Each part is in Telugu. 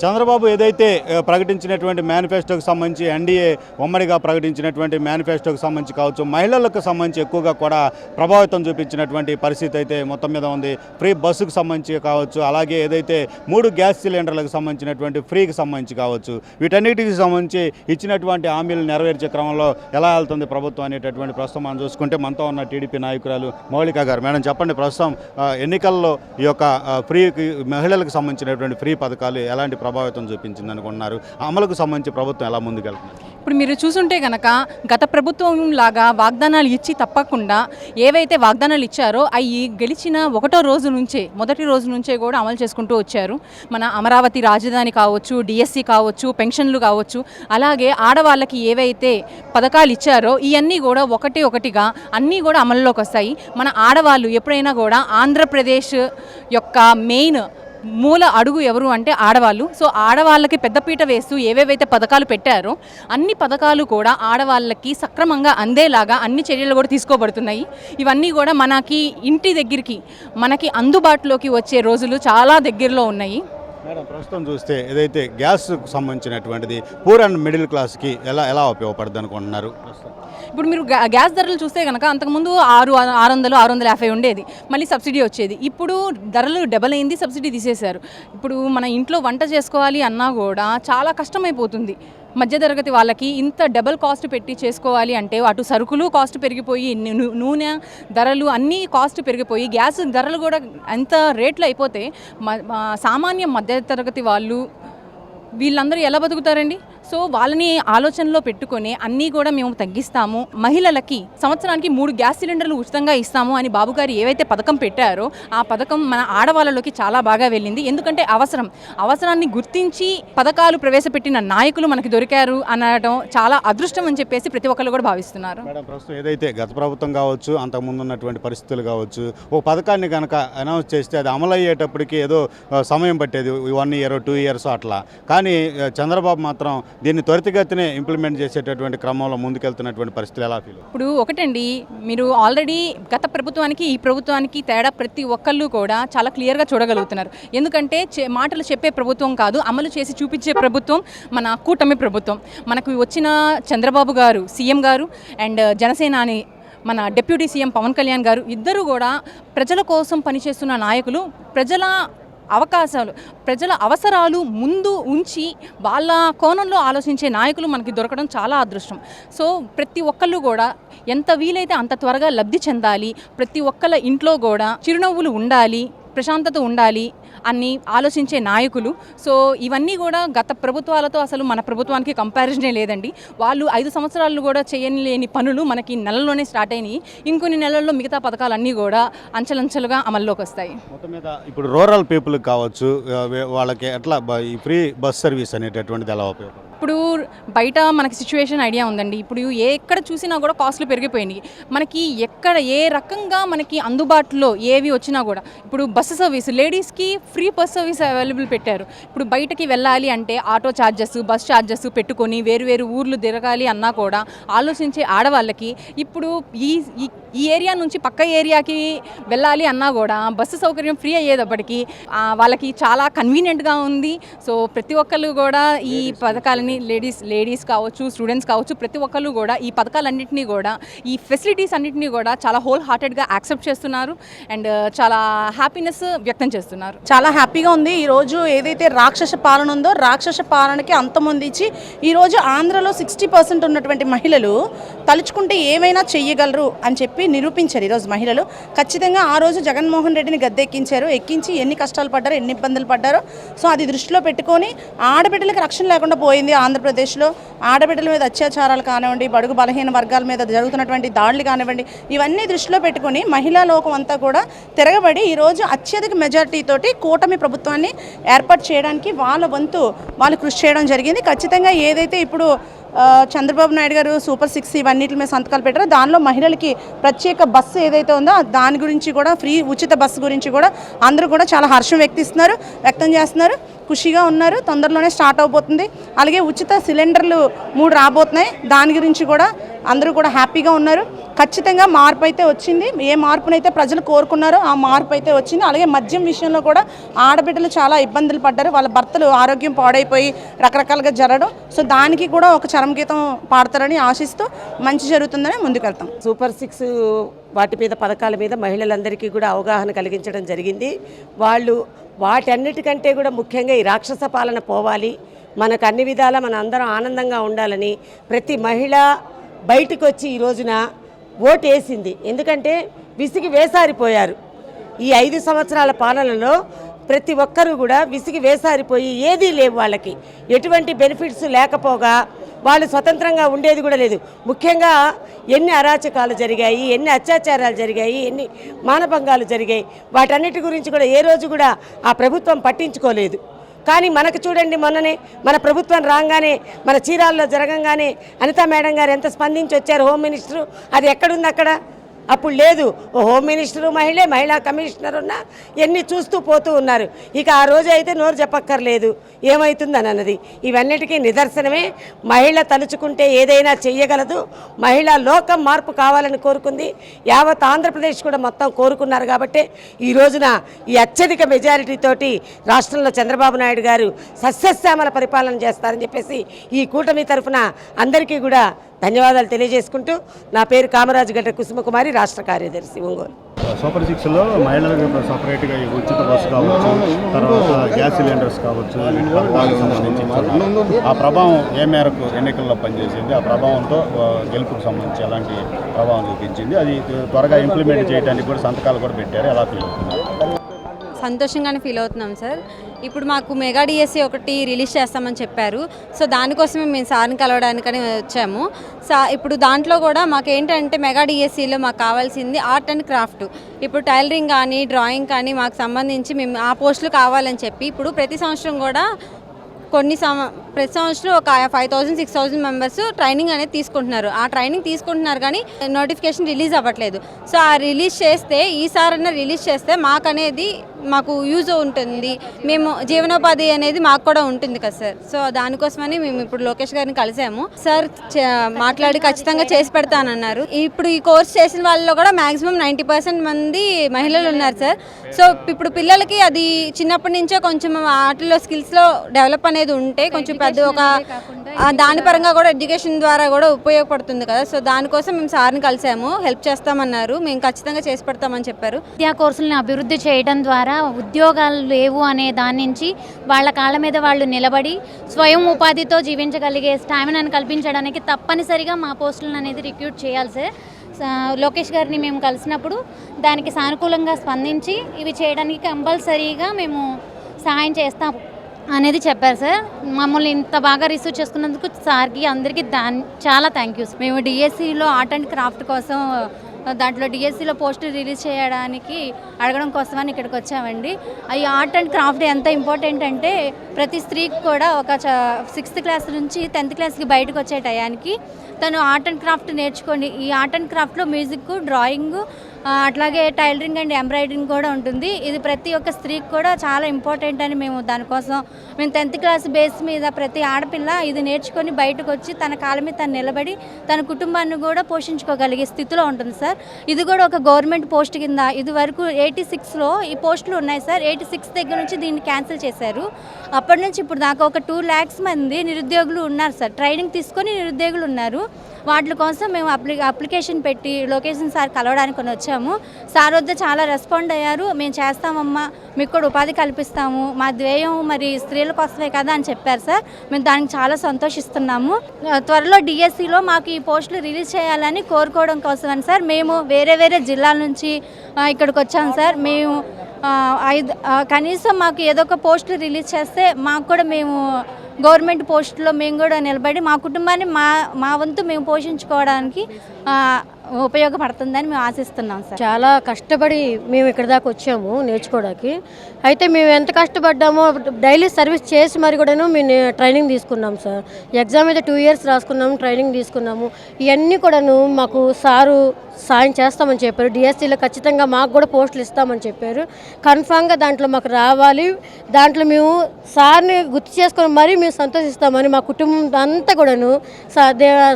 చంద్రబాబు ఏదైతే ప్రకటించినటువంటి మేనిఫెస్టోకి సంబంధించి ఎన్డీఏ ఉమ్మడిగా ప్రకటించినటువంటి మేనిఫెస్టోకి సంబంధించి కావచ్చు మహిళలకు సంబంధించి ఎక్కువగా కూడా ప్రభావితం చూపించినటువంటి పరిస్థితి అయితే మొత్తం మీద ఉంది. ఫ్రీ బస్సుకు సంబంధించి కావచ్చు అలాగే ఏదైతే మూడు గ్యాస్ సిలిండర్లకు సంబంధించినటువంటి ఫ్రీకి సంబంధించి కావచ్చు వీటన్నిటికి సంబంధించి ఇచ్చినటువంటి హామీలు నెరవేర్చే క్రమంలో ఎలా వెళ్తుంది ప్రభుత్వం అనేటటువంటి ప్రస్తుతం మనం చూసుకుంటే మనతో ఉన్న టీడీపీ నాయకురాలు మౌలిక గారు. మేడం చెప్పండి ప్రస్తుతం ఎన్నికల్లో ఈ యొక్క ఫ్రీకి ఫ్రీ మహిళలకు సంబంధించినటువంటి ఫ్రీ పథకాలు ఎలాంటి ప్రభావితం చూపించింది అనుకున్నారు అమలుకు సంబంధించి ప్రభుత్వం ఎలా ముందుకెళ్తున్నారు ఇప్పుడు మీరు చూసుంటే కనుక గత ప్రభుత్వం లాగా వాగ్దానాలు ఇచ్చి తప్పకుండా ఏవైతే వాగ్దానాలు ఇచ్చారో అవి గెలిచిన ఒకటో రోజు నుంచే మొదటి రోజు నుంచే కూడా అమలు చేసుకుంటూ వచ్చారు. మన అమరావతి రాజధాని కావచ్చు డిఎస్సి కావచ్చు పెన్షన్లు కావచ్చు అలాగే ఆడవాళ్ళకి ఏవైతే పథకాలు ఇచ్చారో ఇవన్నీ కూడా ఒకటి ఒకటిగా అన్నీ కూడా అమల్లోకి వస్తాయి. మన ఆడవాళ్ళు ఎప్పుడైనా కూడా ఆంధ్రప్రదేశ్ యొక్క మెయిన్ మూల అడుగు ఎవరు అంటే ఆడవాళ్ళు. సో ఆడవాళ్ళకి పెద్దపీట వేస్తూ ఏవేవైతే పథకాలు పెట్టారో అన్ని పథకాలు కూడా ఆడవాళ్ళకి సక్రమంగా అందేలాగా అన్ని చర్యలు కూడా తీసుకోబడుతున్నాయి. ఇవన్నీ కూడా మనకి ఇంటి దగ్గరికి మనకి అందుబాటులోకి వచ్చే రోజులు చాలా దగ్గరలో ఉన్నాయి. మేడం ప్రస్తుతం చూస్తే ఏదైతే గ్యాస్కు సంబంధించినటువంటిది పూర్ అండ్ మిడిల్ క్లాస్కి ఎలా ఎలా ఉపయోగపడుతుంది అనుకుంటున్నారు? ప్రస్తుతం. ఇప్పుడు మీరు గ్యాస్ ధరలు చూస్తే కనుక అంతకుముందు ఆరు ఆరు వందలు ఆరు వందల యాభై ఉండేది. మళ్ళీ సబ్సిడీ వచ్చేది. ఇప్పుడు ధరలు డబల్ అయింది సబ్సిడీ తీసేశారు. ఇప్పుడు మన ఇంట్లో వంట చేసుకోవాలి అన్నా కూడా చాలా కష్టమైపోతుంది. మధ్యతరగతి వాళ్ళకి ఇంత డబల్ కాస్ట్ పెట్టి చేసుకోవాలి అంటే అటు సరుకులు కాస్ట్ పెరిగిపోయి నూనె ధరలు అన్నీ కాస్ట్ పెరిగిపోయి గ్యాస్ ధరలు కూడా ఎంత రేట్లు అయిపోతే మ- సామాన్య మధ్యతరగతి వాళ్ళు వీళ్ళందరూ ఎలా బతుకుతారండి? సో వాళ్ళని ఆలోచనలో పెట్టుకొని అన్నీ కూడా మేము తగ్గిస్తాము. మహిళలకి సంవత్సరానికి మూడు గ్యాస్ సిలిండర్లు ఉచితంగా ఇస్తాము అని బాబు గారు ఏవైతే పథకం పెట్టారో ఆ పథకం మన ఆడవాళ్ళలోకి చాలా బాగా వెళ్ళింది. ఎందుకంటే అవసరం. అవసరాన్ని గుర్తించి పథకాలు ప్రవేశపెట్టిన నాయకులు మనకి దొరికారు అనడం చాలా అదృష్టం అని చెప్పేసి ప్రతి ఒక్కరు కూడా భావిస్తున్నారు. మేడం ప్రస్తుతం ఏదైతే గత ప్రభుత్వం కావచ్చు అంతకుముందు ఉన్నటువంటి పరిస్థితులు కావచ్చు ఓ పథకాన్ని కనుక అనౌన్స్ చేస్తే అది అమలు అయ్యేటప్పటికి ఏదో సమయం పట్టేది. వన్ ఇయర్ టూ ఇయర్స్ అట్లా. కానీ చంద్రబాబు మాత్రం దీన్ని త్వరితగతినే ఇంప్లిమెంట్ చేసేటటువంటి క్రమంలో ముందుకెళ్తున్నటువంటి పరిస్థితులు ఎలా ఫీల్ ఇప్పుడు ఒకటండి మీరు ఆల్రెడీ గత ప్రభుత్వానికి ఈ ప్రభుత్వానికి తేడా ప్రతి ఒక్కళ్ళు కూడా చాలా క్లియర్గా చూడగలుగుతున్నారు. ఎందుకంటే మాటలు చెప్పే ప్రభుత్వం కాదు అమలు చేసి చూపించే ప్రభుత్వం మన కూటమి ప్రభుత్వం. మనకు వచ్చిన చంద్రబాబు గారు సీఎం గారు అండ్ జనసేనాని మన డిప్యూటీ సీఎం పవన్ కళ్యాణ్ గారు ఇద్దరు కూడా ప్రజల కోసం పనిచేస్తున్న నాయకులు ప్రజల అవకాశాలు ప్రజల అవసరాలు ముందు ఉంచి వాళ్ళ కోణంలో ఆలోచించే నాయకులు మనకి దొరకడం చాలా అదృష్టం. సో ప్రతి ఒక్కళ్ళు కూడా ఎంత వీలైతే అంత త్వరగా లబ్ధి చెందాలి ప్రతి ఒక్కళ్ళ ఇంట్లో కూడా చిరునవ్వులు ఉండాలి ప్రశాంతత ఉండాలి అని ఆలోచించే నాయకులు. సో ఇవన్నీ కూడా గత ప్రభుత్వాలతో అసలు మన ప్రభుత్వానికి కంపారిజనే లేదండి. వాళ్ళు ఐదు సంవత్సరాలు కూడా చేయని లేని పనులు మనకి నెలల్లోనే స్టార్ట్ అయినాయి. ఇంకొన్ని నెలల్లో మిగతా పథకాలన్నీ కూడా అంచెలంచెలుగా అమల్లోకి వస్తాయి. మొత్తం మీద ఇప్పుడు రూరల్ పీపుల్కి కావచ్చు వాళ్ళకి ఎట్లా ఈ ఫ్రీ బస్ సర్వీస్ అనేటటువంటిది ఎలా ఉపయోగపడుతుంది? ఇప్పుడు బయట మనకి సిచ్యువేషన్ ఐడియా ఉందండి. ఇప్పుడు ఏ ఎక్కడ చూసినా కూడా కాస్ట్లు పెరిగిపోయినాయి. మనకి ఎక్కడ ఏ రకంగా మనకి అందుబాటులో ఏవి వచ్చినా కూడా ఇప్పుడు బస్సు సర్వీస్ లేడీస్కి ఫ్రీ బస్ సర్వీస్ అవైలబుల్ పెట్టారు. ఇప్పుడు బయటకి వెళ్ళాలి అంటే ఆటో ఛార్జెస్ బస్ ఛార్జెస్ పెట్టుకొని వేరు వేరు ఊర్లు తిరగాలి అన్నా కూడా ఆలోచించే ఆడవాళ్ళకి ఇప్పుడు ఈ ఈ- ఏరియా నుంచి పక్క ఏరియాకి వెళ్ళాలి అన్నా కూడా బస్సు సౌకర్యం ఫ్రీ అయ్యేటప్పటికి వాళ్ళకి చాలా కన్వీనియంట్గా ఉంది. సో ప్రతి ఒక్కళ్ళు కూడా ఈ పథకాలని లేడీస్ లేడీస్ కావచ్చు స్టూడెంట్స్ కావచ్చు ప్రతి ఒక్కళ్ళు కూడా ఈ పథకాలన్నింటినీ కూడా ఈ ఫెసిలిటీస్ అన్నింటినీ కూడా చాలా హోల్ హార్టెడ్గా యాక్సెప్ట్ చేస్తున్నారు. అండ్ చాలా హ్యాపీనెస్ వ్యక్తం చేస్తున్నారు. చాలా హ్యాపీగా ఉంది. ఈరోజు ఏదైతే రాక్షస పాలన ఉందో రాక్షస పాలనకి అంతమొందించి ఈరోజు ఆంధ్రలో సిక్స్టీ పర్సెంట్ ఉన్నటువంటి మహిళలు తలుచుకుంటే ఏమైనా చెయ్యగలరు అని చెప్పి నిరూపించారు ఈరోజు మహిళలు. ఖచ్చితంగా ఆ రోజు జగన్మోహన్ రెడ్డిని గద్దెక్కించారు. ఎక్కించి ఎన్ని కష్టాలు పడ్డారో ఎన్ని ఇబ్బందులు పడ్డారో. సో అది దృష్టిలో పెట్టుకొని ఆడబిడ్డలకు రక్షణ లేకుండా పోయింది ఆంధ్రప్రదేశ్లో. ఆడబిడ్డల మీద అత్యాచారాలు కానివ్వండి బడుగు బలహీన వర్గాల మీద జరుగుతున్నటువంటి దాడులు కానివ్వండి ఇవన్నీ దృష్టిలో పెట్టుకొని మహిళా లోకం అంతా కూడా తిరగబడి ఈరోజు అత్యధిక మెజార్టీతోటి కూడా కూటమి ప్రభుత్వాన్ని ఏర్పాటు చేయడానికి వాళ్ళ వంతు వాళ్ళు కృషి చేయడం జరిగింది. ఖచ్చితంగా ఏదైతే ఇప్పుడు చంద్రబాబు నాయుడు గారు సూపర్ సిక్స్ ఇవన్నిటి మీద సంతకాలు పెట్టారు దానిలో మహిళలకి ప్రత్యేక బస్సు ఏదైతే ఉందో దాని గురించి కూడా ఫ్రీ ఉచిత బస్సు గురించి కూడా అందరూ కూడా చాలా హర్షం వ్యక్తిస్తున్నారు వ్యక్తం చేస్తున్నారు. ఖుషిగా ఉన్నారు. తొందరలోనే స్టార్ట్ అవబోతుంది. అలాగే ఉచిత సిలిండర్లు మూడు రాబోతున్నాయి. దాని గురించి కూడా అందరూ కూడా హ్యాపీగా ఉన్నారు. ఖచ్చితంగా మార్పు అయితే వచ్చింది. ఏ మార్పునైతే ప్రజలు కోరుకున్నారో ఆ మార్పు అయితే వచ్చింది. అలాగే మద్యం విషయంలో కూడా ఆడబిడ్డలు చాలా ఇబ్బందులు పడ్డారు. వాళ్ళ భర్తలు ఆరోగ్యం పాడైపోయి రకరకాలుగా జరగడం. సో దానికి కూడా ఒక చరమగీతం పాడతారని ఆశిస్తూ మంచి జరుగుతుందని ముందుకెళ్తాం. సూపర్ సిక్స్ వాటి మీద పథకాల మీద మహిళలందరికీ కూడా అవగాహన కలిగించడం జరిగింది. వాళ్ళు వాటన్నిటికంటే కూడా ముఖ్యంగా ఈ రాక్షస పాలన పోవాలి. మనకు అన్ని విధాలా మన అందరం ఆనందంగా ఉండాలని ప్రతి మహిళ బయటకు వచ్చి ఈ రోజున ఓటు వేసింది ఎందుకంటే విసిగి వేసారిపోయారు. ఈ ఐదు సంవత్సరాల పాలనలో ప్రతి ఒక్కరూ కూడా విసిగి వేసారిపోయి ఏదీ లేవు వాళ్ళకి. ఎటువంటి బెనిఫిట్స్ లేకపోగా వాళ్ళు స్వతంత్రంగా ఉండేది కూడా లేదు. ముఖ్యంగా ఎన్ని అరాచకాలు జరిగాయి ఎన్ని అత్యాచారాలు జరిగాయి ఎన్ని మానభంగాలు జరిగాయి వాటన్నిటి గురించి కూడా ఏ రోజు కూడా ఆ ప్రభుత్వం పట్టించుకోలేదు. కానీ మనకు చూడండి మొన్ననే మన ప్రభుత్వం రాగానే మన చీరాల్లో జరగంగానే అనితా మేడం గారు ఎంత స్పందించి వచ్చారు హోమ్ మినిస్టరు? అది ఎక్కడుంది అక్కడ? అప్పుడు లేదు హోమ్ మినిస్టరు మహిళే మహిళా కమిషనర్ ఉన్నా ఎన్ని చూస్తూ పోతూ ఉన్నారు. ఇక ఆ రోజు అయితే నోరు చెప్పక్కర్లేదు ఏమవుతుందని అన్నది ఇవన్నిటికీ నిదర్శనమే. మహిళ తలుచుకుంటే ఏదైనా చెయ్యగలదు. మహిళా లోకం మార్పు కావాలని కోరుకుంది. యావత్ ఆంధ్రప్రదేశ్ కూడా మొత్తం కోరుకున్నారు కాబట్టి ఈ రోజున ఈ అత్యధిక మెజారిటీతోటి రాష్ట్రంలో చంద్రబాబు నాయుడు గారు సస్యశ్యామల పరిపాలన చేస్తారని చెప్పేసి ఈ కూటమి తరఫున అందరికీ కూడా ధన్యవాదాలు తెలియజేసుకుంటూ నా పేరు కామరాజు గడ్డ కుసుమకుమారి రాష్ట్ర కార్యదర్శి ఒంగోలు. సూపర్ సిక్స్లో మహిళలకు సపరేట్గా ఉచిత బస్సు కావచ్చు తర్వాత గ్యాస్ సిలిండర్స్ కావచ్చు సంబంధించి ఆ ప్రభావం ఏ మేరకు ఎన్నికల్లో పనిచేసింది? ఆ ప్రభావంతో గెలుపుకు సంబంధించి ఎలాంటి ప్రభావం చూపించింది? అది త్వరగా ఇంప్లిమెంట్ చేయడానికి కూడా సంతకాలు కూడా పెట్టారు. ఎలా ఫీల్ అవుతున్నారు? సంతోషంగానే ఫీల్ అవుతున్నాం సార్. ఇప్పుడు మాకు మెగా డిఎస్సి ఒకటి రిలీజ్ చేస్తామని చెప్పారు. సో దానికోసమే మేము సార్ని కలవడానికని వచ్చాము. సా ఇప్పుడు దాంట్లో కూడా మాకు ఏంటంటే మెగా డిఎస్సిలో మాకు కావాల్సింది ఆర్ట్ అండ్ క్రాఫ్ట్. ఇప్పుడు టైలరింగ్ కానీ డ్రాయింగ్ కానీ మాకు సంబంధించి మేము ఆ పోస్టులు కావాలని చెప్పి ఇప్పుడు ప్రతి సంవత్సరం కూడా కొన్ని సం ప్రతి సంవత్సరం ఒక five thousand six thousand members training అనేది తీసుకుంటున్నారు. ఆ ట్రైనింగ్ తీసుకుంటున్నారు కానీ నోటిఫికేషన్ రిలీజ్ అవ్వట్లేదు. సో ఆ రిలీజ్ చేస్తే ఈసారన్నా రిలీజ్ చేస్తే మాకు అనేది మాకు యూజ్ ఉంటుంది. మేము జీవనోపాధి అనేది మాకు కూడా ఉంటుంది కదా సార్. సో దానికోసమని మేము ఇప్పుడు లోకేష్ గారిని కలిసాము. సార్ మాట్లాడి ఖచ్చితంగా చేసి పెడతానన్నారు. ఇప్పుడు ఈ కోర్స్ చేసిన వాళ్ళలో కూడా మాక్సిమం నైంటీ పర్సెంట్ మంది మహిళలు ఉన్నారు సార్. సో ఇప్పుడు పిల్లలకి అది చిన్నప్పటి నుంచే కొంచెం వాటిలో స్కిల్స్లో డెవలప్ అనేది ఉంటే కొంచెం పెద్ద ఒక దాని పరంగా కూడా ఎడ్యుకేషన్ ద్వారా కూడా ఉపయోగపడుతుంది కదా. సో దానికోసం మేము సార్ని కలిసాము. హెల్ప్ చేస్తామన్నారు. మేము ఖచ్చితంగా చేసి పెడతామని చెప్పారు. విద్యా కోర్సులను అభివృద్ధి చేయడం ద్వారా ఉద్యోగాలు లేవు అనే దాని నుంచి వాళ్ళ కాళ్ళ మీద వాళ్ళు నిలబడి స్వయం ఉపాధితో జీవించగలిగే స్టామినాను కల్పించడానికి తప్పనిసరిగా మా పోస్టులను అనేది రిక్రూట్ చేయాలి సార్. లోకేష్ గారిని మేము కలిసినప్పుడు దానికి సానుకూలంగా స్పందించి ఇవి చేయడానికి కంపల్సరీగా మేము సహాయం చేస్తాం అనేది చెప్పారు సార్. మమ్మల్ని ఇంత బాగా రిసీవ్ చేసుకున్నందుకు సార్కి అందరికీ దాని చాలా థ్యాంక్ యూ మేము డిఎస్సిలో ఆర్ట్ అండ్ క్రాఫ్ట్ కోసం దాంట్లో డిఎస్సిలో పోస్ట్ రిలీజ్ చేయడానికి అడగడం కోసమని ఇక్కడికి వచ్చామండి. ఈ ఆర్ట్ అండ్ క్రాఫ్ట్ ఎంత ఇంపార్టెంట్ అంటే ప్రతి స్త్రీకి కూడా ఒక సిక్స్త్ క్లాస్ నుంచి టెన్త్ క్లాస్కి బయటకు వచ్చే టయానికి తను ఆర్ట్ అండ్ క్రాఫ్ట్ నేర్చుకోండి ఈ ఆర్ట్ అండ్ క్రాఫ్ట్లో మ్యూజిక్ డ్రాయింగ్ అట్లాగే టైలరింగ్ అండ్ ఎంబ్రాయిడరింగ్ కూడా ఉంటుంది. ఇది ప్రతి ఒక్క స్త్రీకి కూడా చాలా ఇంపార్టెంట్ అని మేము దానికోసం మేము టెన్త్ క్లాస్ బేస్ మీద ప్రతి ఆడపిల్ల ఇది నేర్చుకొని బయటకు వచ్చి తన కాళ్ళ మీద తను నిలబడి తన కుటుంబాన్ని కూడా పోషించుకోగలిగే స్థితిలో ఉంటుంది సార్. ఇది కూడా ఒక గవర్నమెంట్ పోస్ట్ కింద ఇది వరకు ఎయిటీ సిక్స్లో ఈ పోస్టులు ఉన్నాయి సార్. ఎయిటీ సిక్స్ దగ్గర నుంచి దీన్ని క్యాన్సిల్ చేశారు. అప్పటి నుంచి ఇప్పుడు దాకా ఒక టూ ల్యాక్స్ మంది నిరుద్యోగులు ఉన్నారు సార్. ట్రైనింగ్ తీసుకొని నిరుద్యోగులు ఉన్నారు. వాటి కోసం మేము అప్లి అప్లికేషన్ పెట్టి లొకేషన్ సార్ కలవడానికి కొని వచ్చాము. సార్ వద్ద చాలా రెస్పాండ్ అయ్యారు. మేము చేస్తామమ్మా మీకు కూడా ఉపాధి కల్పిస్తాము. మా ధ్యేయం మరి స్త్రీల కోసమే కదా అని చెప్పారు సార్. మేము దానికి చాలా సంతోషిస్తున్నాము. త్వరలో డిఎస్సిలో మాకు ఈ పోస్టులు రిలీజ్ చేయాలని కోరుకోవడం కోసమని సార్. మేము వేరే వేరే జిల్లాల నుంచి ఇక్కడికి వచ్చాము సార్. మేము ఐదు కనీసం మాకు ఏదో ఒక పోస్టులు రిలీజ్ చేస్తే మాకు కూడా మేము గవర్నమెంట్ పోస్టులో మేము కూడా నిలబడి మా కుటుంబాన్ని మా మా వంతు మేము పోషించుకోవడానికి ఉపయోగపడుతుందని మేము ఆశిస్తున్నాం సార్. చాలా కష్టపడి మేము ఇక్కడ దాకా వచ్చాము నేర్చుకోవడానికి. అయితే మేము ఎంత కష్టపడ్డామో డైలీ సర్వీస్ చేసి మరి కూడాను మేము ట్రైనింగ్ తీసుకున్నాం సార్. ఎగ్జామ్ అయితే టూ ఇయర్స్ రాసుకున్నాము ట్రైనింగ్ తీసుకున్నాము. ఇవన్నీ కూడాను మాకు సారు సాయం చేస్తామని చెప్పారు. డిఎస్సీలో ఖచ్చితంగా మాకు కూడా పోస్టులు ఇస్తామని చెప్పారు. కన్ఫామ్గా దాంట్లో మాకు రావాలి. దాంట్లో మేము సార్ని గుర్తు చేసుకొని మరీ మేము సంతోషిస్తామని మా కుటుంబం అంతా కూడాను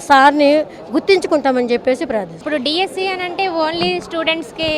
సార్ని గుర్తించుకుంటామని చెప్పేసి ప్రార్థిస్తాం ఇప్పుడు డిఎస్సి అని అంటే ఓన్లీ స్టూడెంట్స్కి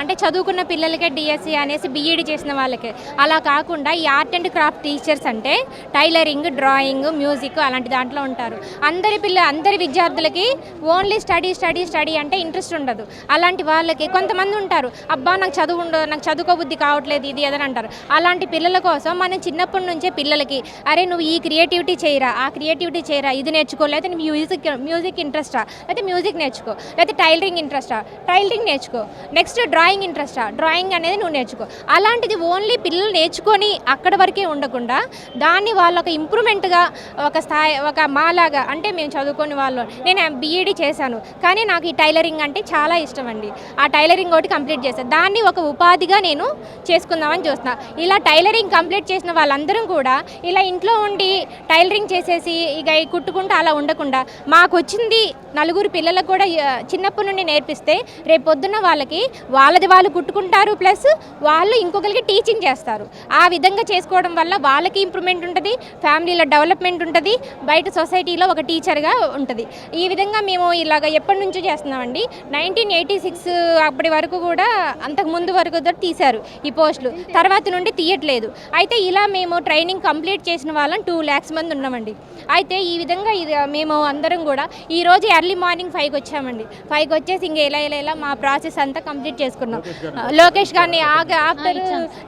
అంటే చదువుకున్న పిల్లలకే డిఎస్సీ అనేసి బీఈడి చేసిన వాళ్ళకి. అలా కాకుండా ఈ ఆర్ట్ అండ్ క్రాఫ్ట్ టీచర్స్ అంటే టైలరింగ్ డ్రాయింగ్ మ్యూజిక్ అలాంటి దాంట్లో ఉంటారు. అందరి పిల్ల అందరి విద్యార్థులకి ఓన్లీ స్టడీ స్టడీ స్టడీ అంటే ఇంట్రెస్ట్ ఉండదు. అలాంటి వాళ్ళకి కొంతమంది ఉంటారు అబ్బా నాకు చదువు ఉండదు నాకు చదువుకోబుద్ధి కావట్లేదు ఇది ఏదని అంటారు. అలాంటి పిల్లల కోసం మనం చిన్నప్పటి నుంచే పిల్లలకి అరే నువ్వు ఈ క్రియేటివిటీ చేయరా ఆ క్రియేటివిటీ చేయరా ఇది నేర్చుకో లేకపోతే మ్యూజిక్ మ్యూజిక్ ఇంట్రెస్టా లేకపోతే మ్యూజిక్ నేర్చుకో లేకపోతే టైలరింగ్ ఇంట్రెస్టా టైలరింగ్ నేర్చుకో నెక్స్ట్ డ్రాయింగ్ ఇంట్రెస్టా డ్రాయింగ్ అనేది నువ్వు నేర్చుకో. అలాంటిది ఓన్లీ పిల్లలు నేర్చుకొని అక్కడ వరకే ఉండకుండా దాన్ని వాళ్ళ ఒక ఇంప్రూవ్మెంట్గా ఒక స్థాయి ఒక మాలాగా అంటే మేము చదువుకొని వాళ్ళు నేను బీఈడీ చేశాను కానీ నాకు ఈ టైలరింగ్ అంటే అంటే చాలా ఇష్టం అండి. ఆ టైలరింగ్ ఒకటి కంప్లీట్ చేస్తాను దాన్ని ఒక ఉపాధిగా నేను చేసుకుందామని చూస్తున్నా ఇలా టైలరింగ్ కంప్లీట్ చేసిన వాళ్ళందరూ కూడా ఇలా ఇంట్లో ఉండి టైలరింగ్ చేసేసి ఇక కుట్టుకుంటూ అలా ఉండకుండా మాకు వచ్చింది నలుగురు పిల్లలకు కూడా చిన్నప్పటి నుండి నేర్పిస్తే రేపు పొద్దున్న వాళ్ళకి వాళ్ళది వాళ్ళు కుట్టుకుంటారు ప్లస్ వాళ్ళు ఇంకొకరికి టీచింగ్ చేస్తారు. ఆ విధంగా చేసుకోవడం వల్ల వాళ్ళకి ఇంప్రూవ్మెంట్ ఉంటుంది ఫ్యామిలీలో డెవలప్మెంట్ ఉంటుంది బయట సొసైటీలో ఒక టీచర్గా ఉంటుంది. ఈ విధంగా మేము ఇలాగ ఎప్పటి నుంచో చేస్తున్నామండి. నైన్టీన్ ఎయిటీ సిక్స్ అప్పటి వరకు కూడా అంతకు ముందు వరకు తీశారు ఈ పోస్టులు. తర్వాత నుండి తీయట్లేదు. అయితే ఇలా మేము ట్రైనింగ్ కంప్లీట్ చేసిన వాళ్ళం టూ ల్యాక్స్ మంది ఉన్నామండి. అయితే ఈ విధంగా ఇది మేము అందరం కూడా ఈ రోజు ఎర్లీ మార్నింగ్ ఫైవ్కి వచ్చామండి. ఫైవ్కి వచ్చేసి ఇంక ఇలా ఇలా ఇలా మా ప్రాసెస్ అంతా కంప్లీట్ చేసుకున్నాం. లోకేష్ గారిని ఆగ- ఆఫ్టర్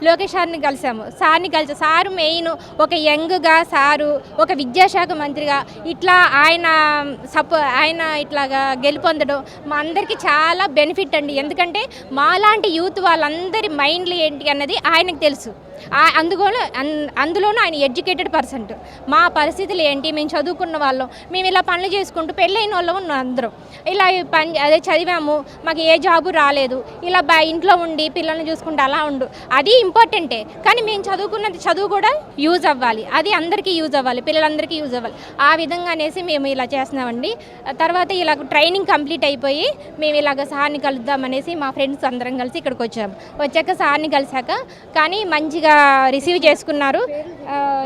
లోకేష్ సార్ని కలిసాము. సార్ని కలిసి సారు మెయిన్ ఒక యంగ్గా సారు ఒక విద్యాశాఖ మంత్రిగా ఇట్లా ఆయన సపో ఆయన ఇట్లాగా గెలుపొందడం మా అందరికీ చాలా బెనిఫిట్ అండి. ఎందుకంటే మాలాంటి యూత్ వాళ్ళందరి మైండ్లు ఏంటి అన్నది ఆయనకు తెలుసు. ఆ- అన్- అందులోనూ ఆయన ఎడ్యుకేటెడ్ పర్సెంట్. మా పరిస్థితులు ఏంటి? మేము చదువుకున్న వాళ్ళం. మేము ఇలా పనులు చేసుకుంటూ పెళ్ళైన వాళ్ళం ఉన్నాం అందరం. ఇలా పని అదే చదివాము. మాకు ఏ జాబు రాలేదు. ఇలా బా ఇంట్లో ఉండి పిల్లల్ని చూసుకుంటూ అలా ఉండు. అది ఇంపార్టెంటే. కానీ మేము చదువుకున్నది చదువు కూడా యూజ్ అవ్వాలి. అది అందరికీ యూజ్ అవ్వాలి. పిల్లలందరికీ యూజ్ అవ్వాలి. ఆ విధంగా అనేసి మేము ఇలా చేస్తున్నామండి. తర్వాత ఇలా ట్రైనింగ్ కంప్లీట్ అయిపోయి మేము ఇలాగ సార్ని కలుద్దామనేసి మా ఫ్రెండ్స్ అందరం కలిసి ఇక్కడికి వచ్చాము వచ్చాక సార్ని కలిసాక కానీ మంచిగా రిసీవ్ చేసుకున్నారు.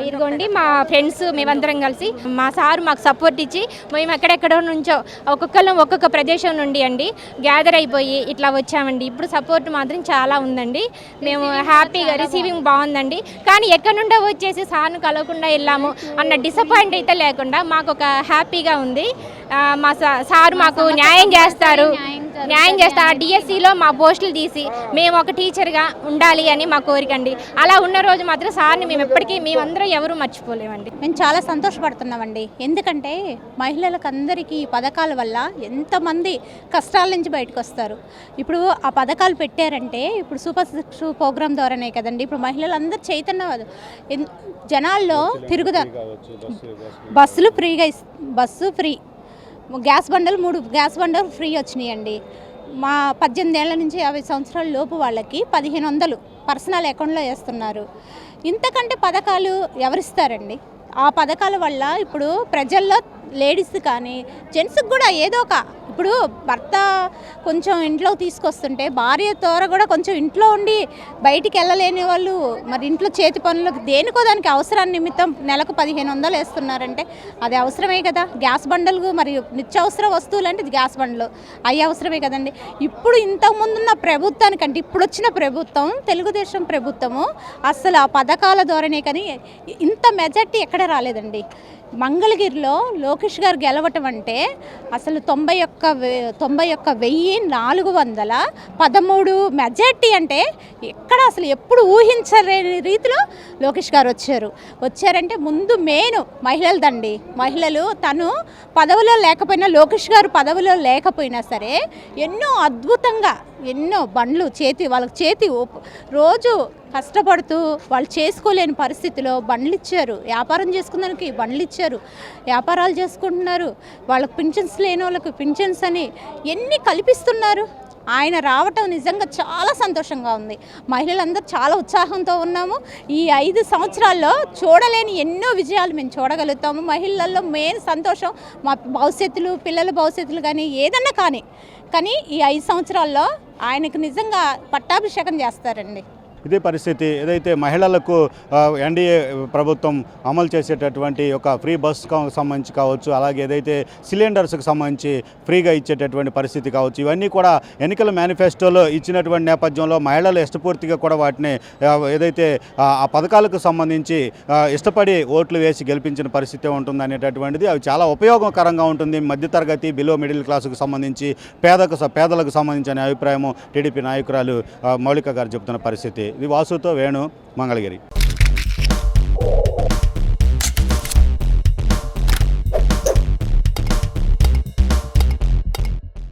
ఇదిగోండి మా ఫ్రెండ్స్ మేమందరం కలిసి మా సార్ మాకు సపోర్ట్ ఇచ్చి మేము ఎక్కడెక్కడో నుంచో ఒక్కొక్కరు ఒక్కొక్క ప్రదేశం నుండి అండి గ్యాదర్ అయిపోయి ఇట్లా వచ్చామండి. ఇప్పుడు సపోర్ట్ మాత్రం చాలా ఉందండి. మేము హ్యాపీగా రిసీవింగ్ బాగుందండి. కానీ ఎక్కడి నుండో వచ్చేసి సార్ను కలవకుండా వెళ్ళాము అన్న డిసప్పాయింట్ అయితే లేకుండా మాకు ఒక హ్యాపీగా ఉంది. మా సార్ మాకు న్యాయం చేస్తారు. న్యాయం చేస్తారు డిఎస్సిలో మా పోస్టులు తీసి మేము ఒక టీచర్గా ఉండాలి అని మా కోరిక అండి. అలా ఉన్న రోజు మాత్రం సార్ని మేము ఎప్పటికీ మేమందరం ఎవరూ మర్చిపోలేమండి. మేము చాలా సంతోషపడుతున్నామండి. ఎందుకంటే మహిళలకు అందరికీ ఈ పథకాల వల్ల ఎంతమంది కష్టాల నుంచి బయటకు వస్తారు ఇప్పుడు ఆ పథకాలు పెట్టారంటే ఇప్పుడు సూపర్ సిక్స్ ప్రోగ్రామ్ ద్వారానే కదండి. ఇప్పుడు మహిళలు అందరూ చైతన్య ఎన్- జనాల్లో తిరుగుదా బస్సులు ఫ్రీగా బస్సు ఫ్రీ. గ్యాస్ బండలు మూడు గ్యాస్ బండలు ఫ్రీ వచ్చినాయండి. మా పద్దెనిమిది ఏళ్ళ నుంచి యాభై సంవత్సరాల లోపు వాళ్ళకి పదిహేను వందలు పర్సనల్ అకౌంట్లో వేస్తున్నారు. ఇంతకంటే పథకాలు ఎవరిస్తారండి? ఆ పథకాల వల్ల ఇప్పుడు ప్రజల్లో లేడీస్ కానీ జెంట్స్కి కూడా ఏదో ఒక ఇప్పుడు భర్త కొంచెం ఇంట్లో తీసుకొస్తుంటే భార్య ద్వారా కూడా కొంచెం ఇంట్లో ఉండి బయటికి వెళ్ళలేని వాళ్ళు మరి ఇంట్లో చేతి పనులకు దేనికో దానికి అవసరాన్ని నిమిత్తం నెలకు పదిహేను వందలు వేస్తున్నారంటే అది అవసరమే కదా. గ్యాస్ బండలు మరియు నిత్యావసర వస్తువులు అంటే ఇది గ్యాస్ బండ్లు. అవి అవసరమే కదండి. ఇప్పుడు ఇంతకుముందున్న ప్రభుత్వానికంటే ఇప్పుడు వచ్చిన ప్రభుత్వం తెలుగుదేశం ప్రభుత్వము అసలు ఆ పథకాల ద్వారానే కానీ ఇంత మెజార్టీ ఎక్కడ రాలేదండి. మంగళగిరిలో లోకేష్ గారు గెలవటం అంటే అసలు తొంభై ఒక్క తొంభై ఒక్క వెయ్యి నాలుగు వందల పదమూడు మెజార్టీ అంటే ఎక్కడ అసలు ఎప్పుడు ఊహించలేని రీతిలో లోకేష్ గారు వచ్చారు. వచ్చారంటే ముందు మెయిన్ మహిళలదండి. మహిళలు తను పదవిలో లేకపోయినా లోకేష్ గారు పదవిలో లేకపోయినా సరే ఎన్నో అద్భుతంగా ఎన్నో బండ్లు చేతి వాళ్ళకి చేతి రోజు కష్టపడుతూ వాళ్ళు చేసుకోలేని పరిస్థితిలో బండ్లు ఇచ్చారు వ్యాపారం చేసుకున్నానికి బండ్లు ఇచ్చారు వ్యాపారాలు చేసుకుంటున్నారు. వాళ్ళకి పింఛన్స్ లేని వాళ్ళకి పింఛన్స్ అని ఎన్ని కల్పిస్తున్నారు? ఆయన రావటం నిజంగా చాలా సంతోషంగా ఉంది. మహిళలందరూ చాలా ఉత్సాహంతో ఉన్నాము. ఈ ఐదు సంవత్సరాల్లో చూడలేని ఎన్నో విజయాలు మేము చూడగలుగుతాము. మహిళల్లో మెయిన్ సంతోషం మా భవిష్యత్తులు పిల్లల భవిష్యత్తులు కానీ ఏదన్నా కానీ. కానీ ఈ ఐదు సంవత్సరాల్లో ఆయనకు నిజంగా పట్టాభిషేకం చేస్తారండి. ఇదే పరిస్థితి ఏదైతే మహిళలకు ఎన్డీఏ ప్రభుత్వం అమలు చేసేటటువంటి ఒక ఫ్రీ బస్ సంబంధించి కావచ్చు అలాగే ఏదైతే సిలిండర్స్కి సంబంధించి ఫ్రీగా ఇచ్చేటటువంటి పరిస్థితి కావచ్చు ఇవన్నీ కూడా ఎన్నికల మేనిఫెస్టోలో ఇచ్చినటువంటి నేపథ్యంలో మహిళలు ఇష్టపూర్తిగా కూడా వాటిని ఏదైతే ఆ పథకాలకు సంబంధించి ఇష్టపడి ఓట్లు వేసి గెలిపించిన పరిస్థితి ఉంటుంది అనేటటువంటిది అవి చాలా ఉపయోగకరంగా ఉంటుంది. మధ్యతరగతి బిలో మిడిల్ క్లాసుకు సంబంధించి పేదకు పేదలకు సంబంధించిన అభిప్రాయము టీడీపీ నాయకురాలు మౌలిక గారు చెబుతున్న పరిస్థితి. ఇది వాసుతో వేణు మంగళగిరి